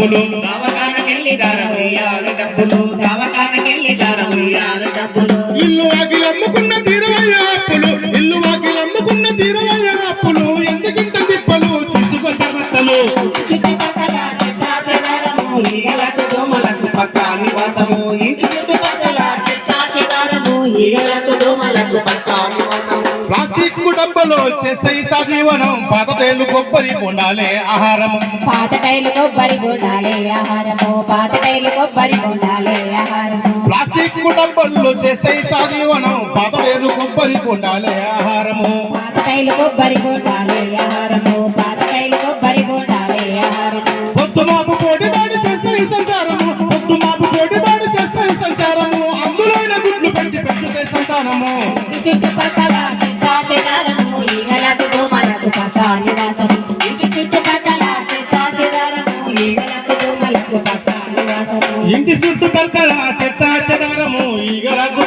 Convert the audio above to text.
డబ్బులు దవాఖానకెళ్ళి దారం డబ్బులు దవాఖానకెళ్ళి దారం డబ్బులు ఇల్లు వాకిలు అమ్ముకున్న తీరవయ్య అప్పులు. ఇల్లు వాకిలు అమ్ముకున్న తీరవయ్య అప్పులు. ఎందుకింత తిప్పలు? తీసుకో జాగ్రత్తలు చుట్టుపక్కల చెట్టా చెదారము ఈగలకు దోమలకు పక్కా నివాసము. ఇంటి చుట్టుపక్కల చెట్టా చెదారము ఈగలకు దోమలకు పక్కా డబ్బులు చేస్తాయి సజీవనం పాతటేలు కొబ్బరి ఉండాలే ఆహారము పాతటైలు కొబ్బరి బోండాలే ఆహారము పాతటైలు కొబ్బరి బోండాలే ఆహారము ప్లాస్టిక్ డబ్బులు చేస్తాయి సజీవనం పాతటేలు కొబ్బరి ఉండాలే ఆహారము పాతటైలు కొబ్బరి బోండాలే ఆహారము పాతటైలు కొబ్బరి బోండాలే ఆహారము పొద్దు మాపు పోటీ పాడు చేస్తాయి సంసారము పొద్దు మాపు పోటీ పాడు చేస్తాయి సంసారము అందులోన గుడ్లు పెట్టి పెంచుతాయి సంతానము. చుట్టుపక్కల పక్కా నివాసం ఇంటి చుట్టుపక్కల చెత్త చెదారము ఈగలకు